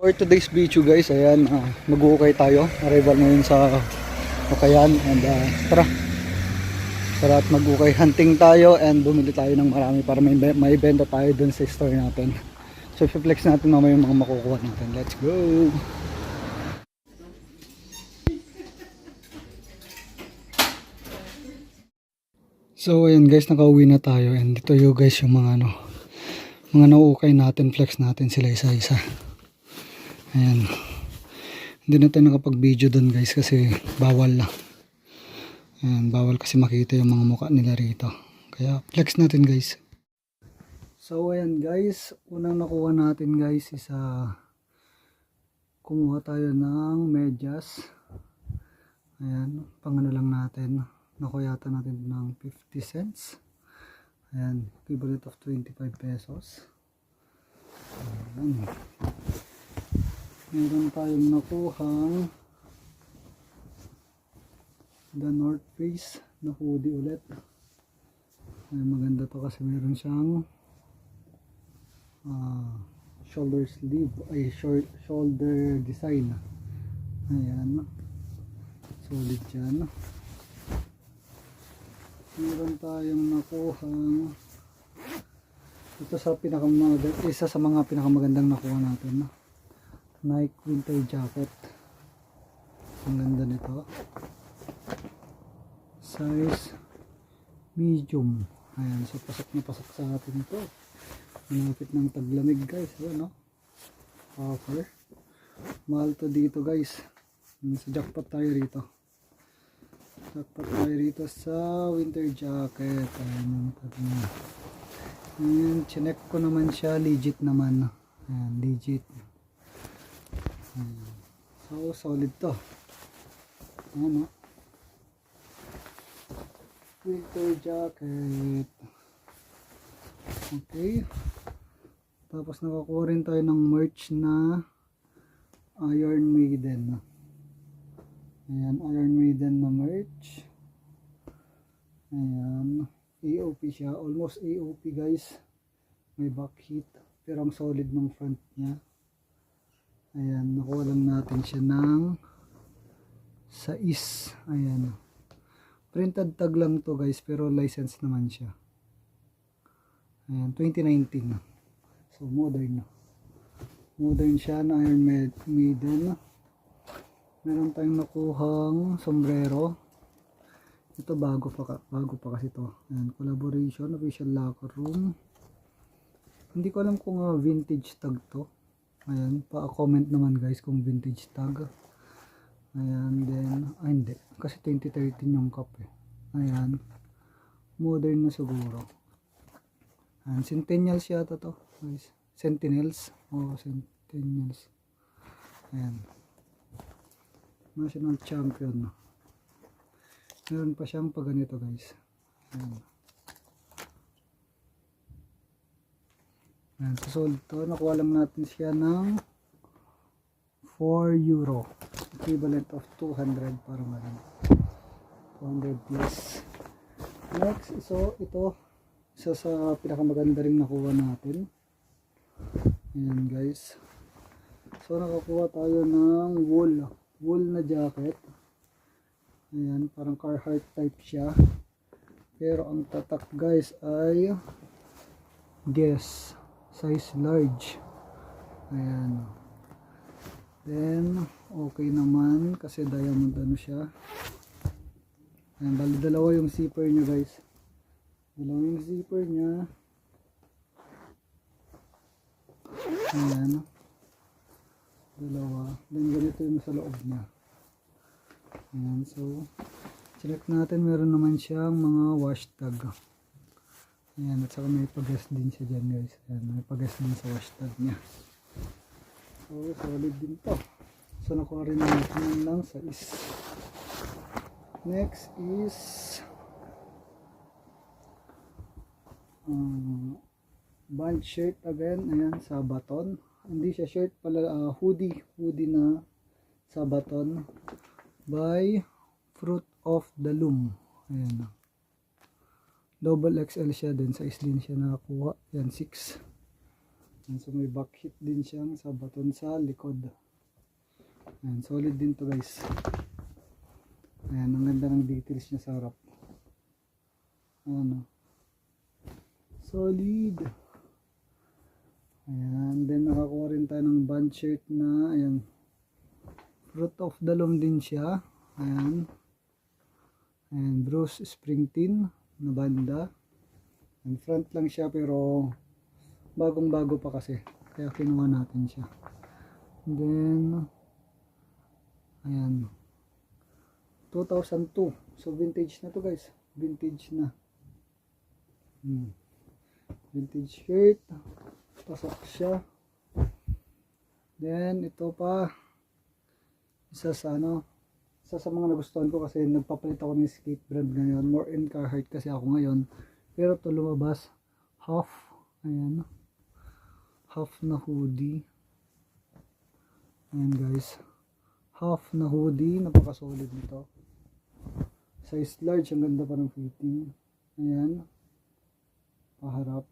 For today's video guys, ayan, uh, mag-uukay tayo. Arrival ngayon sa Ukayan and uh, tara. Tara at mag-ukay hunting tayo and bumili tayo ng marami para may, may benta tayo dun sa store natin. So i-flex natin mamaya yung mga makukuha natin. Let's go! So ayan guys, nakauwi na tayo and dito yung guys yung mga ano, mga nauukay natin, flex natin sila isa-isa. Ayan. Hindi na tayo nakapag-video doon guys kasi bawal na. Ayan, bawal kasi makita yung mga mukha nila rito. Kaya flex natin guys. So ayan guys, unang nakuha natin guys is ah, kumuha tayo ng medyas. Ayan, pang ano lang natin. Nakuha yata natin ng 50 cents. Ayan, equivalent of 25 pesos. Ayan. Meron tayong nakuhang The North Face na hoodie ulit. Ay, maganda to kasi meron siyang ah, shoulder sleeve, ay short, shoulder design. Ayan. Solid yan. Meron tayong nakuhang ito sa pinakamaganda, isa sa mga pinakamagandang nakuha natin. No? Nike winter jacket. Ang ganda nito. Size medium. Ayan, so pasok na pasok sa atin ito. Malapit ng taglamig guys. Ayan, no? Offer. Mahal to dito guys. Sa jackpot tayo rito. Jackpot tayo rito sa winter jacket. Ayan, yung tag. Ayan, chinek ko naman siya. Legit naman. Ayan, legit. Ayan. So, solid to. Ayan, no? Winter jacket. Okay. Tapos nakakuha rin tayo ng merch na Iron Maiden. Ayan, Iron Maiden na merch. Ayan. AOP siya. Almost AOP guys. May back heat. Pero ang solid ng front niya. Ayan, nakuha lang natin siya ng sais. Ayan. Printed tag lang to guys, pero license naman siya. Ayan, 2019 na. So, modern na. Modern siya na Iron Ma- Maiden. Meron tayong nakuhang sombrero. Ito bago pa, bago pa kasi to. Ayan, collaboration, official locker room. Hindi ko alam kung ah, vintage tag to. Ayan, pa-comment naman guys kung vintage tag. Ayan, then, ah hindi. Kasi 2013 yung cup eh. Ayan. Modern na siguro. Ayan, Centennials yata to. Guys. Sentinels. Oo, Centennials. Ayan. National champion. Meron pa siyang pag ganito guys. Ayan. Ayan, so sold to. Nakuha lang natin siya ng 4 euro. Equivalent of 200 parang ganun. 200 plus. Next, so ito isa sa pinakamaganda rin nakuha natin. Ayan guys. So nakakuha tayo ng wool. Wool na jacket. Ayan, parang Carhartt type siya. Pero ang tatak guys ay guess size large. Ayan. Then, okay naman kasi diamond ano siya. Ayan, bali dalawa yung zipper niya guys. Dalawa yung zipper niya. Ayan. Dalawa. Then ganito yung sa loob niya. Ayan, so check natin meron naman siyang mga wash tag. Ayan, at saka may pagas din siya dyan guys. Ayan, may pagas din sa wash tag niya. So, solid din to. So, nakuha rin natin lang sa is. Next is um, band shirt again. Ayan, sa baton. Hindi siya shirt pala, ah, hoodie. Hoodie na sa baton by Fruit of the Loom. Ayan. Double XL siya din. Size din siya nakakuha. Yan, 6. Ayan, so may back hit din siyang sa baton sa likod. Ayan, solid din to guys. Ayan, ang ganda ng details niya sa harap. Ano. Solid. Ayan, then nakakuha rin tayo ng band shirt na, ayan, fruit of the loom din siya. Ayan. Ayan, Bruce Springsteen na banda. And front lang siya pero bagong bago pa kasi. Kaya kinuha natin siya. Then, ayan. 2002. So vintage na to guys. Vintage na. Hmm. Vintage shirt. Pasok siya. Then, ito pa. Isa sa ano. Isa sa mga nagustuhan ko kasi nagpapalit ako ng skate brand ngayon. More in Carhartt kasi ako ngayon. Pero to lumabas. Half. Ayan. Half na hoodie. Ayan guys. Half na hoodie. Napaka-solid nito. Size large. Ang ganda pa ng fitting. Ayan. Paharap.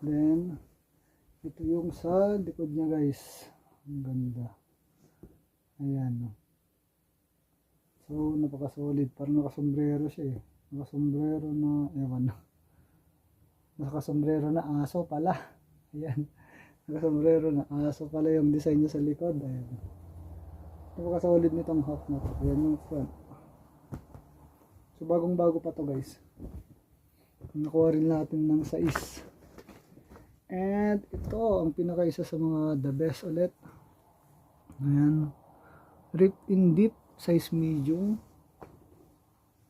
Then, ito yung sa likod niya guys. Ang ganda. Ayan. So, napaka-solid. Parang nakasombrero siya eh. Nakasombrero na, ewan na. Nakasombrero na aso pala. Ayan. Nakasombrero na aso pala yung design niya sa likod. Ayan. Napaka-solid nitong half na to. Ayan yung front. So, bagong-bago pa to guys. Nakuha rin natin ng sais. And ito, ang pinaka-isa sa mga the best ulit. Ayan. Rip in deep, size medium.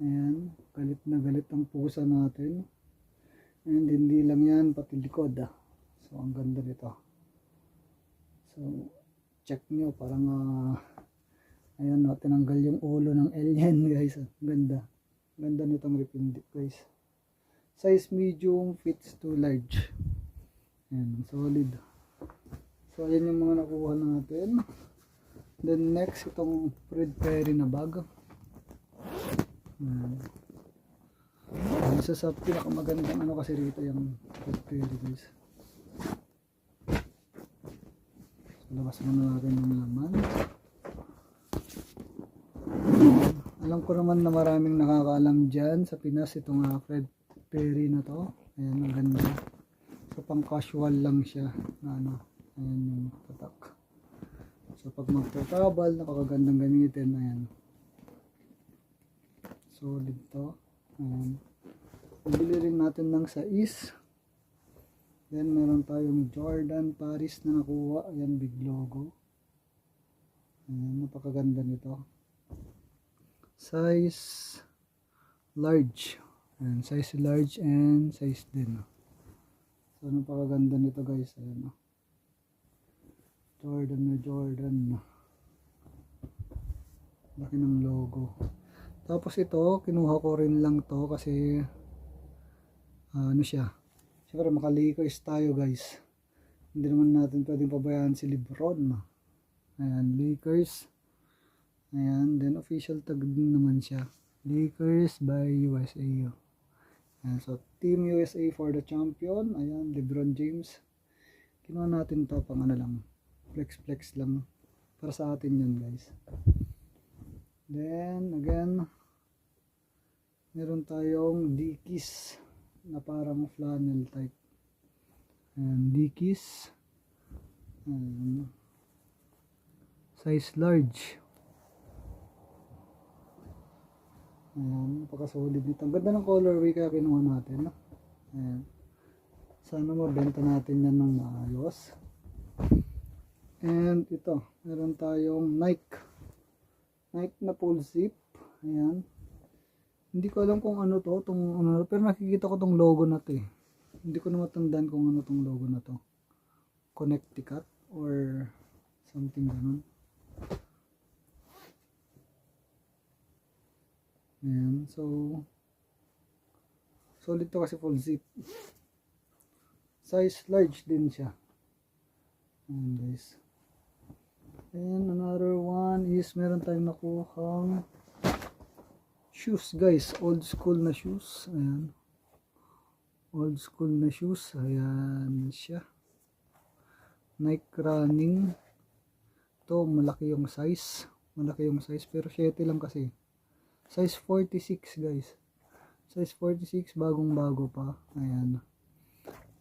Ayan. Galit na galit ang pusa natin. And hindi lang yan, pati likod ah. So, ang ganda nito. So, check nyo, parang ah, ayan no, tinanggal yung ulo ng alien guys. ah. Ganda. Ganda nitong rip in deep guys. Size medium fits to large. Ayan, solid. So, ayan yung mga nakuha natin. Then, next, itong Fred Perry na bag. Ayan. Ayan, Isa sa pinakamagandang ano kasi rito yung Fred Perry, guys. So, labas muna natin yung laman. Alam ko naman na maraming nakakaalam dyan sa Pinas itong uh, Fred Perry na to. Ayan, ang ganda. So, pang casual lang siya. Na ano, ayan yung tatak. So, pag magta-travel, napakagandang gamitin. Ayan. Solid to. Ayan. Bili rin natin ng sais. Then, meron tayong Jordan Paris na nakuha. Ayan, big logo. Ayan, napakaganda nito. Size large. Ayan, size large and size din. So, napakaganda nito guys. Ayan, oh. Jordan na Jordan. Laki ng logo. Tapos ito, kinuha ko rin lang to kasi ano siya. Siyempre, makalikos tayo guys. Hindi naman natin pwedeng pabayaan si Lebron. Ayan, Lakers. Ayan, then official tag din naman siya. Lakers by USA. Ayan, so Team USA for the champion. Ayan, LeBron James. Kinuha natin to pang ano lang. Flex flex lang. Para sa atin yun guys. Then again, meron tayong Dickies na parang flannel type. Dickies. Ayan. Size large. Ayan, napaka-solid nito. Ang ganda ng colorway kaya kinuha natin. No? Ayan. Sana mabenta natin yan ng maayos. And ito, meron tayong Nike. Nike na full zip. Ayan. Hindi ko alam kung ano to, tong, ano, pero nakikita ko tong logo na to eh. Hindi ko na matandaan kung ano tong logo na to. Connecticut or something ganun. Ayan, so solid to kasi full zip. Size large din siya. Ayan guys. And another one is meron tayong nakuhang shoes guys. Old school na shoes. Ayan. Old school na shoes. Ayan siya. Nike running. To malaki yung size. Malaki yung size pero 7 lang kasi. Size 46 guys. Size 46 bagong bago pa. Ayan.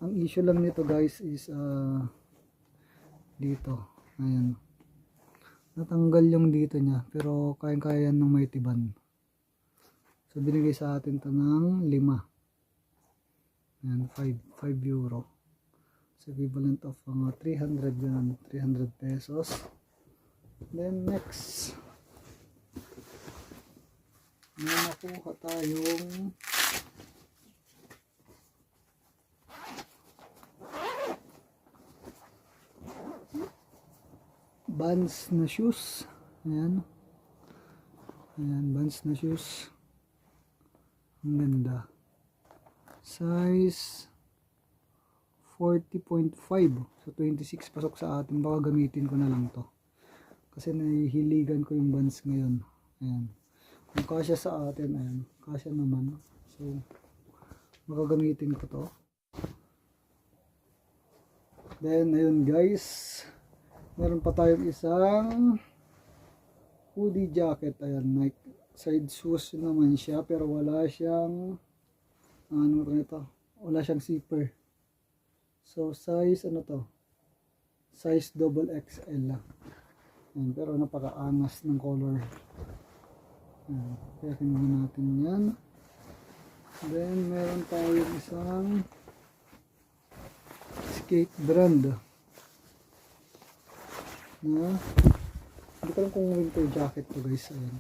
Ang issue lang nito guys is uh, dito. Ayan. Natanggal yung dito niya pero kayang-kaya yan ng may tiban. So binigay sa atin to ng 5. Ayan, 5, 5 euro. So equivalent of mga 300 ganun, 300 pesos. Then next, may nakuha tayong Vans na shoes. Ayan. Ayan, Vans na shoes. Ang ganda. Size 40.5. So 26 pasok sa atin. Baka gamitin ko na lang to. Kasi nahihiligan ko yung Vans ngayon. Ayan. Kung kasya sa atin, ayan. Kasya naman. So, baka gamitin ko to. Then, ayun guys. Meron pa tayong isang hoodie jacket. Ayan, Nike side shoes naman siya. Pero wala siyang, ano to nito? Wala siyang zipper. So, size, ano to? Size double XL lang. Ayan, pero napakaangas ng color. Ayan, kinuha natin yan. Then, meron tayong isang skate brand na hindi ko alam kung winter jacket to guys. Ayan.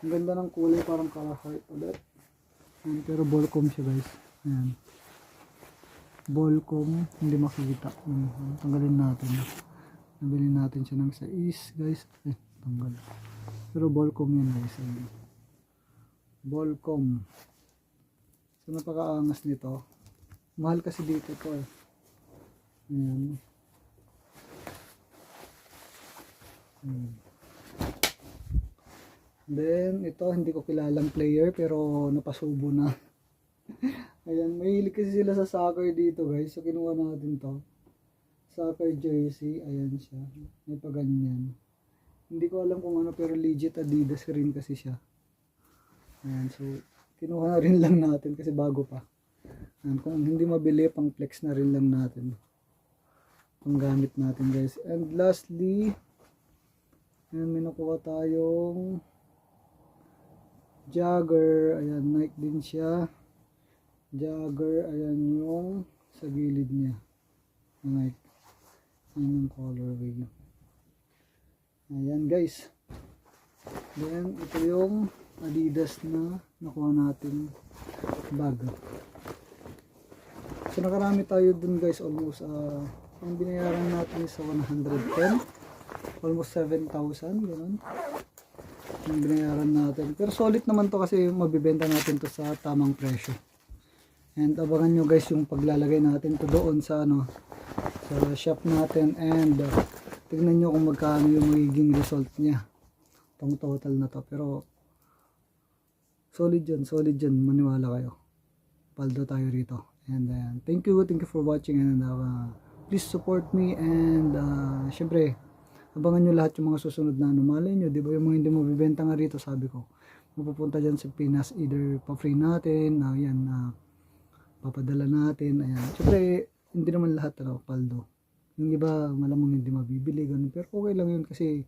Ang ganda ng kulay parang Carhartt ulit. Ayan, pero Volcom siya guys. Ayan. Volcom hindi makikita. Ayan, tanggalin natin. Nabili natin siya ng sa is guys. Eh tanggal. Pero Volcom yan guys. Ayan. Volcom. So napakaangas nito. Mahal kasi dito to eh. Ayan Hmm. Then, ito, hindi ko kilalang player, pero napasubo na. Ayan, mahilig kasi sila sa soccer dito, guys. So, kinuha natin to. Soccer jersey, ayan siya. May pa ganyan. Hindi ko alam kung ano, pero legit Adidas rin kasi siya. Ayan, so, kinuha na rin lang natin kasi bago pa. Ayan, kung hindi mabili, pang flex na rin lang natin. Pang gamit natin, guys. And lastly, Ayan, may nakuha tayong Jagger. Ayan, Nike din siya. Jagger, ayan yung sa gilid niya. Nike. Ayan yung colorway. Ayan guys. Then, ito yung Adidas na nakuha natin bag. So, nakarami tayo dun guys. Almost, uh, ang binayaran natin is sa 110 almost 7,000 ganun. Yung binayaran natin. Pero solid naman to kasi mabibenta natin to sa tamang presyo. And abangan nyo guys yung paglalagay natin to doon sa ano sa shop natin. And uh, tignan nyo kung magkano yung magiging result nya pang total na to. Pero solid yun solid yun. Maniwala kayo. Paldo tayo rito. And uh, thank you thank you for watching. And uh, please support me. And uh, syempre abangan nyo lahat yung mga susunod na ano. Malay nyo, di ba yung mga hindi mabibenta nga rito, sabi ko, mapupunta dyan sa Pinas, either pa-free natin, na yan, na papadala natin, ayan. Siyempre, hindi naman lahat, ano, paldo. Yung iba, malamang hindi mabibili, ganun. Pero okay lang yun kasi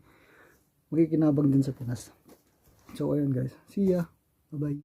makikinabang din sa Pinas. So, ayun guys. See ya. Bye-bye.